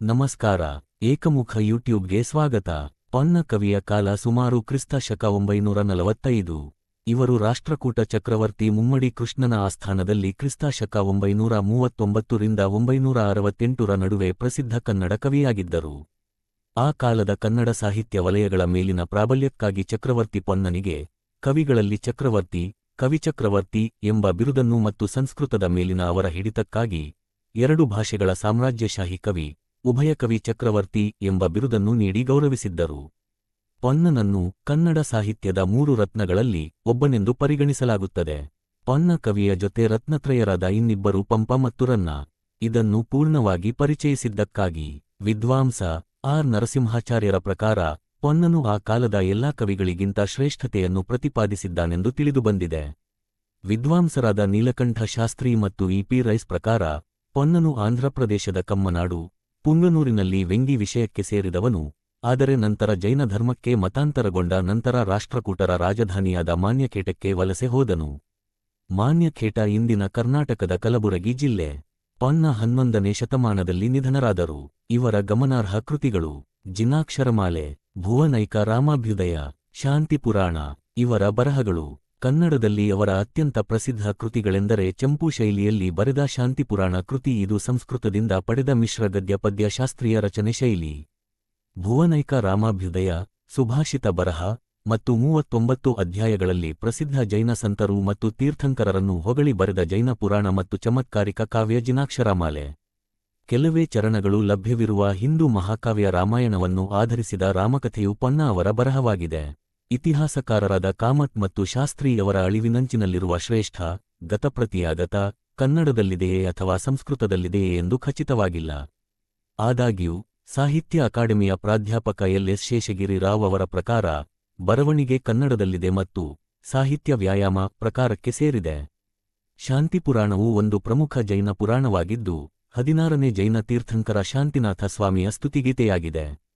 ನಮಸ್ಕಾರ, ಏಕಮುಖ ಯೂಟ್ಯೂಬ್ಗೆ ಸ್ವಾಗತ. ಪೊನ್ನ ಕವಿಯ ಕಾಲ ಸುಮಾರು ಕ್ರಿಸ್ತ ಶಕ ಒಂಬೈನೂರ ನಲವತ್ತೈದು. ಇವರು ರಾಷ್ಟ್ರಕೂಟ ಚಕ್ರವರ್ತಿ ಮುಮ್ಮಡಿ ಕೃಷ್ಣನ ಆಸ್ಥಾನದಲ್ಲಿ ಕ್ರಿಸ್ತ ಶಕ ಒಂಬೈನೂರ ಮೂವತ್ತೊಂಬತ್ತರಿಂದ ಒಂಬೈನೂರ ಅರವತ್ತೆಂಟರ ನಡುವೆ ಪ್ರಸಿದ್ಧ ಕನ್ನಡ ಕವಿಯಾಗಿದ್ದರು. ಆ ಕಾಲದ ಕನ್ನಡ ಸಾಹಿತ್ಯ ವಲಯಗಳ ಮೇಲಿನ ಪ್ರಾಬಲ್ಯಕ್ಕಾಗಿ ಚಕ್ರವರ್ತಿ ಪೊನ್ನನಿಗೆ, ಕವಿಗಳಲ್ಲಿ ಚಕ್ರವರ್ತಿ, ಕವಿಚಕ್ರವರ್ತಿ ಎಂಬ ಬಿರುದನ್ನು ಮತ್ತು ಸಂಸ್ಕೃತದ ಮೇಲಿನ ಅವರ ಹಿಡಿತಕ್ಕಾಗಿ ಎರಡು ಭಾಷೆಗಳ ಸಾಮ್ರಾಜ್ಯಶಾಹಿ ಕವಿ ಉಭಯ ಕವಿ ಚಕ್ರವರ್ತಿ ಎಂಬ ಬಿರುದನ್ನು ನೀಡಿ ಗೌರವಿಸಿದ್ದರು. ಪೊನ್ನನನ್ನು ಕನ್ನಡ ಸಾಹಿತ್ಯದ ಮೂರು ರತ್ನಗಳಲ್ಲಿ ಒಬ್ಬನೆಂದು ಪರಿಗಣಿಸಲಾಗುತ್ತದೆ. ಪೊನ್ನ ಕವಿಯ ಜೊತೆ ರತ್ನತ್ರಯರಾದ ಇನ್ನಿಬ್ಬರು ಪಂಪ ಮತ್ತು ರನ್ನ. ಇದನ್ನು ಪೂರ್ಣವಾಗಿ ಪರಿಚಯಿಸಿದ್ದಕ್ಕಾಗಿ ವಿದ್ವಾಂಸ ಆರ್ ನರಸಿಂಹಾಚಾರ್ಯರ ಪ್ರಕಾರ ಪೊನ್ನನು ಆ ಕಾಲದ ಎಲ್ಲಾ ಕವಿಗಳಿಗಿಂತ ಶ್ರೇಷ್ಠತೆಯನ್ನು ಪ್ರತಿಪಾದಿಸಿದ್ದಾನೆಂದು ತಿಳಿದುಬಂದಿದೆ ವಿದ್ವಾಂಸರಾದ ನೀಲಕಂಠ ಶಾಸ್ತ್ರಿ ಮತ್ತು ಇಪಿ ರೈಸ್ ಪ್ರಕಾರ ಪೊನ್ನನು ಆಂಧ್ರಪ್ರದೇಶದ ಕಮ್ಮನಾಡು ಪುಂಗನೂರಿನಲ್ಲಿ ವೆಂಗಿ ವಿಷಯಕ್ಕೆ ಸೇರಿದವನು, ಆದರೆ ನಂತರ ಜೈನ ಧರ್ಮಕ್ಕೆ ಮತಾಂತರಗೊಂಡ ನಂತರ ರಾಷ್ಟ್ರಕೂಟರ ರಾಜಧಾನಿಯಾದ ಮಾನ್ಯಖೇಟಕ್ಕೆ ವಲಸೆ ಹೋದನು. ಮಾನ್ಯಖೇಟ ಇಂದಿನ ಕರ್ನಾಟಕದ ಕಲಬುರಗಿ ಜಿಲ್ಲೆ. ಪನ್ನ ಹನ್ನೊಂದನೇ ಶತಮಾನದಲ್ಲಿ ನಿಧನರಾದರು. ಇವರ ಗಮನಾರ್ಹ ಕೃತಿಗಳು, ಜಿನಾಕ್ಷರಮಾಲೆ, ಭುವನೈಕ ರಾಮಾಭ್ಯುದಯ, ಶಾಂತಿಪುರಾಣ, ಇವರ ಬರಹಗಳು ಕನ್ನಡದಲ್ಲಿ ಅವರ ಅತ್ಯಂತ ಪ್ರಸಿದ್ಧ ಕೃತಿಗಳೆಂದರೆ ಚಂಪು ಶೈಲಿಯಲ್ಲಿ ಬರೆದ ಶಾಂತಿಪುರಾಣ ಕೃತಿ ಇದು ಸಂಸ್ಕೃತದಿಂದ ಪಡೆದ ಮಿಶ್ರ ಗದ್ಯ ಪದ್ಯ ಶಾಸ್ತ್ರೀಯ ರಚನೆ ಶೈಲಿ. ಭುವನೈಕ ರಾಮಾಭ್ಯುದಯ, ಸುಭಾಷಿತ ಬರಹ ಮತ್ತು ಮೂವತ್ತೊಂಬತ್ತು ಅಧ್ಯಾಯಗಳಲ್ಲಿ ಪ್ರಸಿದ್ಧ ಜೈನ ಸಂತರು ಮತ್ತು ತೀರ್ಥಂಕರರನ್ನು ಹೊಗಳಿ ಬರೆದ ಜೈನ ಪುರಾಣ ಮತ್ತು ಚಮತ್ಕಾರಿಕ ಕಾವ್ಯ ಜಿನಾಕ್ಷರಮಾಲೆ. ಕೆಲವೇ ಚರಣಗಳು ಲಭ್ಯವಿರುವ ಹಿಂದೂ ಮಹಾಕಾವ್ಯ ರಾಮಾಯಣವನ್ನು ಆಧರಿಸಿದ ರಾಮಕಥೆಯು ಪೊನ್ನ ಅವರ ಬರಹವಾಗಿದೆ. ಇತಿಹಾಸಕಾರರಾದ ಕಾಮತ್ ಮತ್ತು ಶಾಸ್ತ್ರಿಯವರ ಅಳಿವಿನಂಚಿನಲ್ಲಿರುವ ಶ್ರೇಷ್ಠ ಗತಪ್ರತಿಯಾಗತ ಕನ್ನಡದಲ್ಲಿದೆಯೇ ಅಥವಾ ಸಂಸ್ಕೃತದಲ್ಲಿದೆಯೇ ಎಂದು ಖಚಿತವಾಗಿಲ್ಲ. ಆದಾಗ್ಯೂ, ಸಾಹಿತ್ಯ ಅಕಾಡೆಮಿಯ ಪ್ರಾಧ್ಯಾಪಕ ಎಲ್ ಎಸ್ ಶೇಷಗಿರಿ ರಾವ್ ಅವರ ಪ್ರಕಾರ, ಬರವಣಿಗೆ ಕನ್ನಡದಲ್ಲಿದೆ ಮತ್ತು ಸಾಹಿತ್ಯ ವ್ಯಾಯಾಮ ಪ್ರಕಾರಕ್ಕೆ ಸೇರಿದೆ. ಶಾಂತಿಪುರಾಣವು ಒಂದು ಪ್ರಮುಖ ಜೈನ ಪುರಾಣವಾಗಿದ್ದು, ಹದಿನಾರನೇ ಜೈನ ತೀರ್ಥಂಕರ ಶಾಂತಿನಾಥ ಸ್ವಾಮಿಯ ಸ್ತುತಿಗೀತೆಯಾಗಿದೆ.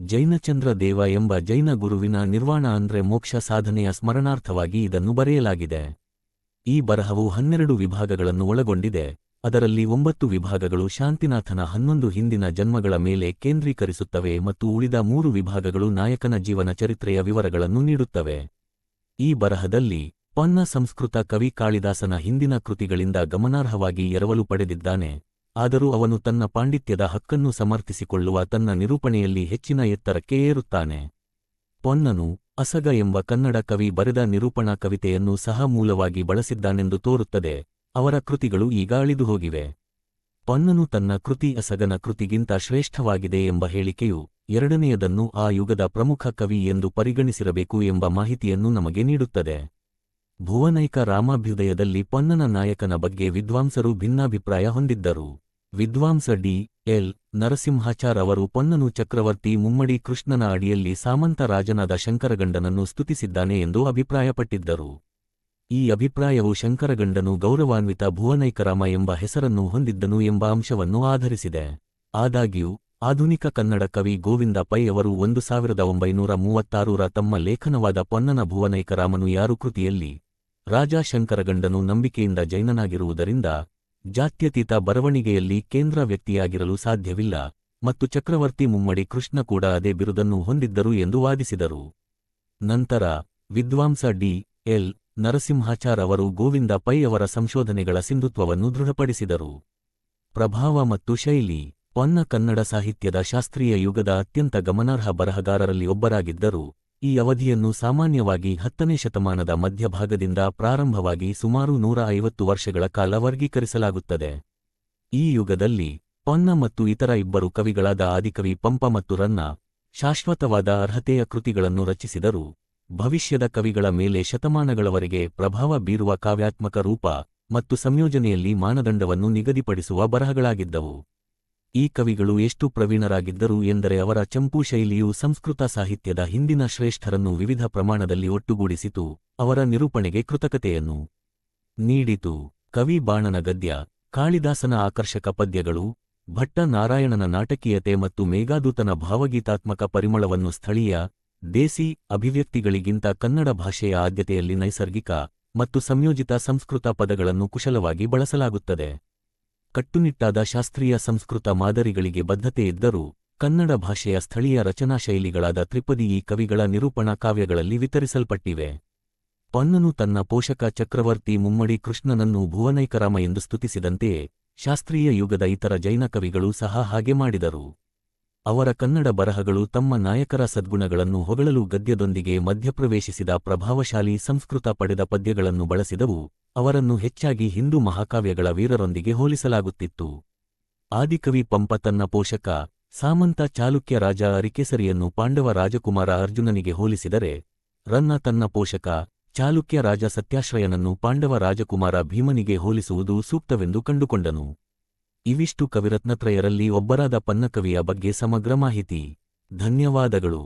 ಜೈನಚಂದ್ರ ದೇವ ಎಂಬ ಜೈನ ಗುರುವಿನ ನಿರ್ವಾಣ ಅಂದ್ರೆ ಮೋಕ್ಷ ಸಾಧನೆಯ ಸ್ಮರಣಾರ್ಥವಾಗಿ ಇದನ್ನು ಬರೆಯಲಾಗಿದೆ. ಈ ಬರಹವು ಹನ್ನೆರಡು ವಿಭಾಗಗಳನ್ನು ಒಳಗೊಂಡಿದೆ. ಅದರಲ್ಲಿ ಒಂಬತ್ತು ವಿಭಾಗಗಳು ಶಾಂತಿನಾಥನ ಹನ್ನೊಂದು ಹಿಂದಿನ ಜನ್ಮಗಳ ಮೇಲೆ ಕೇಂದ್ರೀಕರಿಸುತ್ತವೆ ಮತ್ತು ಉಳಿದ ಮೂರು ವಿಭಾಗಗಳು ನಾಯಕನ ಜೀವನ ಚರಿತ್ರೆಯ ವಿವರಗಳನ್ನು ನೀಡುತ್ತವೆ. ಈ ಬರಹದಲ್ಲಿ ಪನ್ನ ಸಂಸ್ಕೃತ ಕವಿ ಕಾಳಿದಾಸನ ಹಿಂದಿನ ಕೃತಿಗಳಿಂದ ಗಮನಾರ್ಹವಾಗಿ ಎರವಲು ಪಡೆದಿದ್ದಾನೆ. ಆದರೂ ಅವನು ತನ್ನ ಪಾಂಡಿತ್ಯದ ಹಕ್ಕನ್ನು ಸಮರ್ಥಿಸಿಕೊಳ್ಳುವ ತನ್ನ ನಿರೂಪಣೆಯಲ್ಲಿ ಹೆಚ್ಚಿನ ಎತ್ತರಕ್ಕೆ ಏರುತ್ತಾನೆ. ಪೊನ್ನನು, ಅಸಗ ಎಂಬ ಕನ್ನಡ ಕವಿ ಬರೆದ ನಿರೂಪಣಾ ಕವಿತೆಯನ್ನು ಸಹ ಮೂಲವಾಗಿ ಬಳಸಿದ್ದಾನೆಂದು ತೋರುತ್ತದೆ. ಅವರ ಕೃತಿಗಳು ಈಗ ಅಳಿದುಹೋಗಿವೆ. ಪೊನ್ನನು ತನ್ನ ಕೃತಿ ಅಸಗನ ಕೃತಿಗಿಂತ ಶ್ರೇಷ್ಠವಾಗಿದೆ ಎಂಬ ಹೇಳಿಕೆಯು ಎರಡನೆಯದನ್ನು ಆ ಯುಗದ ಪ್ರಮುಖ ಕವಿ ಎಂದು ಪರಿಗಣಿಸಿರಬೇಕು ಎಂಬ ಮಾಹಿತಿಯನ್ನು ನಮಗೆ ನೀಡುತ್ತದೆ. ಭುವನೈಕ ರಾಮಾಭ್ಯುದಯದಲ್ಲಿ ಪೊನ್ನನ ನಾಯಕನ ಬಗ್ಗೆ ವಿದ್ವಾಂಸರು ಭಿನ್ನಾಭಿಪ್ರಾಯ ಹೊಂದಿದ್ದರು. ವಿದ್ವಾಂಸ ಡಿ. ಎಲ್. ನರಸಿಂಹಾಚಾರ್ ಅವರು ಪೊನ್ನನು ಚಕ್ರವರ್ತಿ ಮುಮ್ಮಡಿ ಕೃಷ್ಣನ ಅಡಿಯಲ್ಲಿ ಸಾಮಂತ ರಾಜನಾದ ಶಂಕರಗಂಡನನ್ನು ಸ್ತುತಿಸಿದ್ದಾನೆ ಎಂದು ಅಭಿಪ್ರಾಯಪಟ್ಟಿದ್ದರು. ಈ ಅಭಿಪ್ರಾಯವು ಶಂಕರಗಂಡನು ಗೌರವಾನ್ವಿತ ಭುವನೈಕರಾಮ ಎಂಬ ಹೆಸರನ್ನು ಹೊಂದಿದ್ದನು ಎಂಬ ಅಂಶವನ್ನು ಆಧರಿಸಿದೆ. ಆದಾಗ್ಯೂ, ಆಧುನಿಕ ಕನ್ನಡ ಕವಿ ಗೋವಿಂದ ಪೈ ಅವರು ಒಂದು ಸಾವಿರದ ಒಂಬೈನೂರ ಮೂವತ್ತಾರೂರ ತಮ್ಮ ಲೇಖನವಾದ ಪೊನ್ನನ ಭುವನೈಕರಾಮನು ಯಾರು ಕೃತಿಯಲ್ಲಿ ರಾಜಾ ಶಂಕರಗಂಡನು ನಂಬಿಕೆಯಿಂದ ಜೈನನಾಗಿರುವುದರಿಂದ ಜಾತ್ಯತೀತ ಬರವಣಿಗೆಯಲ್ಲಿ ಕೇಂದ್ರ ವ್ಯಕ್ತಿಯಾಗಿರಲು ಸಾಧ್ಯವಿಲ್ಲ ಮತ್ತು ಚಕ್ರವರ್ತಿ ಮುಮ್ಮಡಿ ಕೃಷ್ಣ ಕೂಡ ಅದೇ ಬಿರುದನ್ನು ಹೊಂದಿದ್ದರು ಎಂದು ವಾದಿಸಿದರು. ನಂತರ ವಿದ್ವಾಂಸ ಡಿ. ಎಲ್. ನರಸಿಂಹಾಚಾರ್ ಅವರು ಗೋವಿಂದ ಪೈ ಅವರ ಸಂಶೋಧನೆಗಳ ಸಿಂಧುತ್ವವನ್ನು ದೃಢಪಡಿಸಿದರು. ಪ್ರಭಾವ ಮತ್ತು ಶೈಲಿ, ಪೊನ್ನ ಕನ್ನಡ ಸಾಹಿತ್ಯದ ಶಾಸ್ತ್ರೀಯ ಯುಗದ ಅತ್ಯಂತ ಗಮನಾರ್ಹ ಬರಹಗಾರರಲ್ಲಿ ಒಬ್ಬರಾಗಿದ್ದರು. ಈ ಅವಧಿಯನ್ನು ಸಾಮಾನ್ಯವಾಗಿ ಹತ್ತನೇ ಶತಮಾನದ ಮಧ್ಯಭಾಗದಿಂದ ಪ್ರಾರಂಭವಾಗಿ ಸುಮಾರು ನೂರ ಐವತ್ತು ವರ್ಷಗಳ ಕಾಲ ವರ್ಗೀಕರಿಸಲಾಗುತ್ತದೆ. ಈ ಯುಗದಲ್ಲಿ ಪೊನ್ನ ಮತ್ತು ಇತರ ಇಬ್ಬರು ಕವಿಗಳಾದ ಆದಿಕವಿ ಪಂಪ ಮತ್ತು ರನ್ನ ಶಾಶ್ವತವಾದ ಅರ್ಹತೆಯ ಕೃತಿಗಳನ್ನು ರಚಿಸಿದರು. ಭವಿಷ್ಯದ ಕವಿಗಳ ಮೇಲೆ ಶತಮಾನಗಳವರೆಗೆ ಪ್ರಭಾವ ಬೀರುವ ಕಾವ್ಯಾತ್ಮಕ ರೂಪ ಮತ್ತು ಸಂಯೋಜನೆಯಲ್ಲಿ ಮಾನದಂಡವನ್ನು ನಿಗದಿಪಡಿಸುವ ಬರಹಗಳಾಗಿದ್ದವು. ಈ ಕವಿಗಳು ಎಷ್ಟು ಪ್ರವೀಣರಾಗಿದ್ದರು ಎಂದರೆ ಅವರ ಚಂಪು ಶೈಲಿಯು ಸಂಸ್ಕೃತ ಸಾಹಿತ್ಯದ ಹಿಂದಿನ ಶ್ರೇಷ್ಠರನ್ನು ವಿವಿಧ ಪ್ರಮಾಣದಲ್ಲಿ ಒಟ್ಟುಗೂಡಿಸಿತು, ಅವರ ನಿರೂಪಣೆಗೆ ಕೃತಕತೆಯನ್ನು ನೀಡಿತು. ಕವಿ ಬಾಣನ ಗದ್ಯ, ಕಾಳಿದಾಸನ ಆಕರ್ಷಕ ಪದ್ಯಗಳು, ಭಟ್ಟ ನಾರಾಯಣನ ನಾಟಕೀಯತೆ ಮತ್ತು ಮೇಘಾದೂತನ ಭಾವಗೀತಾತ್ಮಕ ಪರಿಮಳವನ್ನು ಸ್ಥಳೀಯ, ದೇಸಿ ಅಭಿವ್ಯಕ್ತಿಗಳಿಗಿಂತ ಕನ್ನಡ ಭಾಷೆಯ ಆದ್ಯತೆಯಲ್ಲಿ ನೈಸರ್ಗಿಕ ಮತ್ತು ಸಂಯೋಜಿತ ಸಂಸ್ಕೃತ ಪದಗಳನ್ನು ಕುಶಲವಾಗಿ ಬಳಸಲಾಗುತ್ತದೆ. ಕಟ್ಟುನಿಟ್ಟಾದ ಶಾಸ್ತ್ರೀಯ ಸಂಸ್ಕೃತ ಮಾದರಿಗಳಿಗೆ ಬದ್ಧತೆ ಇದ್ದರೂ, ಕನ್ನಡ ಭಾಷೆಯ ಸ್ಥಳೀಯ ರಚನಾ ಶೈಲಿಗಳಾದ ತ್ರಿಪದಿ ಈ ಕವಿಗಳ ನಿರೂಪಣಾ ಕಾವ್ಯಗಳಲ್ಲಿ ವಿತರಿಸಲ್ಪಟ್ಟಿವೆ. ಪನ್ನನು ತನ್ನ ಪೋಷಕ ಚಕ್ರವರ್ತಿ ಮುಮ್ಮಡಿ ಕೃಷ್ಣನನ್ನು ಭುವನೈಕರಾಮ ಎಂದು ಸ್ತುತಿಸಿದಂತೆಯೇ, ಶಾಸ್ತ್ರೀಯ ಯುಗದ ಇತರ ಜೈನ ಕವಿಗಳು ಸಹ ಹಾಗೆ ಮಾಡಿದರು. ಅವರ ಕನ್ನಡ ಬರಹಗಳು ತಮ್ಮ ನಾಯಕರ ಸದ್ಗುಣಗಳನ್ನು ಹೊಗಳಲು ಗದ್ಯದೊಂದಿಗೆ ಮಧ್ಯಪ್ರವೇಶಿಸಿದ ಪ್ರಭಾವಶಾಲಿ ಸಂಸ್ಕೃತ ಪಡೆದ ಪದ್ಯಗಳನ್ನು ಬಳಸಿದವು. ಅವರನ್ನು ಹೆಚ್ಚಾಗಿ ಹಿಂದೂ ಮಹಾಕಾವ್ಯಗಳ ವೀರರೊಂದಿಗೆ ಹೋಲಿಸಲಾಗುತ್ತಿತ್ತು. ಆದಿಕವಿ ಪಂಪ ತನ್ನ ಪೋಷಕ, ಸಾಮಂತ ಚಾಲುಕ್ಯ ರಾಜ ಅರಿಕೆಸರಿಯನ್ನು ಪಾಂಡವ ರಾಜಕುಮಾರ ಅರ್ಜುನನಿಗೆ ಹೋಲಿಸಿದರೆ, ರನ್ನ ತನ್ನ ಪೋಷಕ, ಚಾಲುಕ್ಯ ರಾಜ ಸತ್ಯಾಶ್ರಯನನ್ನು ಪಾಂಡವ ರಾಜಕುಮಾರ ಭೀಮನಿಗೆ ಹೋಲಿಸುವುದು ಸೂಕ್ತವೆಂದು ಕಂಡುಕೊಂಡನು. ಇವಿಷ್ಟು ಕವಿರತ್ನತ್ರಯರಲ್ಲಿ ಒಬ್ಬರಾದ ಪನ್ನಕವಿಯ ಬಗ್ಗೆ ಸಮಗ್ರ ಮಾಹಿತಿ. ಧನ್ಯವಾದಗಳು.